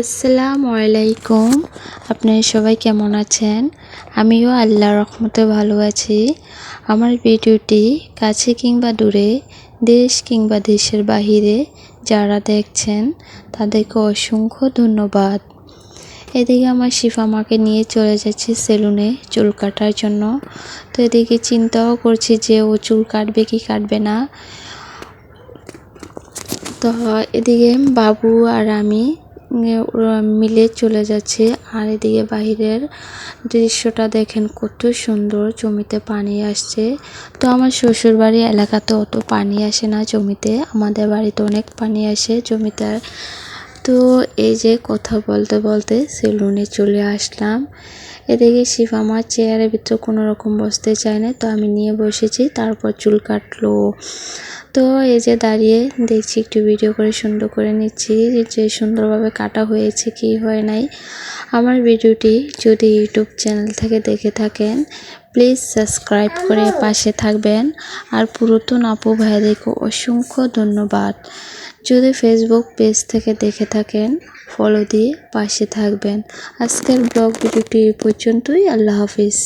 আসসালামু আলাইকুম। আপনারা সবাই কেমন আছেন? আমিও আল্লাহর রহমতে ভালো আছি। আমার ভিডিওটি কাছে কিংবা দূরে, দেশ কিংবা দেশের বাহিরে যারা দেখছেন, তাদেরকে অসংখ্য ধন্যবাদ। এদিকে আমার শিফা মাকে নিয়ে চলে যাচ্ছে সেলুনে চুল কাটার জন্য। তো এদিকে চিন্তাও করছি যে ও চুল কাটবে কি কাটবে না। তো এদিকে বাবু আর আমি মিলে চলে যাচ্ছে। আর এদিকে বাহিরের দৃশ্যটা দেখেন কত সুন্দর জমিতে পানি আসছে। তো আমার শ্বশুর বাড়ি এলাকাতে অত পানি আসে না জমিতে, আমাদের বাড়িতে অনেক পানি আসে। জমিতে তো এই যে কথা বলতে বলতে সেলুনে চলে আসলাম। এদিকে শিব আমার চেয়ারের ভিতরে কোনো রকম বসতে চায় না, তো আমি নিয়ে বসেছি, তারপর চুল কাটলো। তো এই যে দাঁড়িয়ে দেখছি, একটু ভিডিও করে সুন্দর করে নিচ্ছি যে সুন্দরভাবে কাটা হয়েছে কি হয় নাই। আমার ভিডিওটি যদি ইউটিউব চ্যানেল থেকে দেখে থাকেন প্লিজ সাবস্ক্রাইব করে পাশে থাকবেন। আর পুরাতন আপু ভাইদেরকে অসংখ্য ধন্যবাদ। যদি ফেসবুক পেজ থেকে দেখে থাকেন ফলো দিয়ে পাশে থাকবেন। আজকের ব্লগ ভিডিওটি পর্যন্তই। আল্লাহ হাফিজ।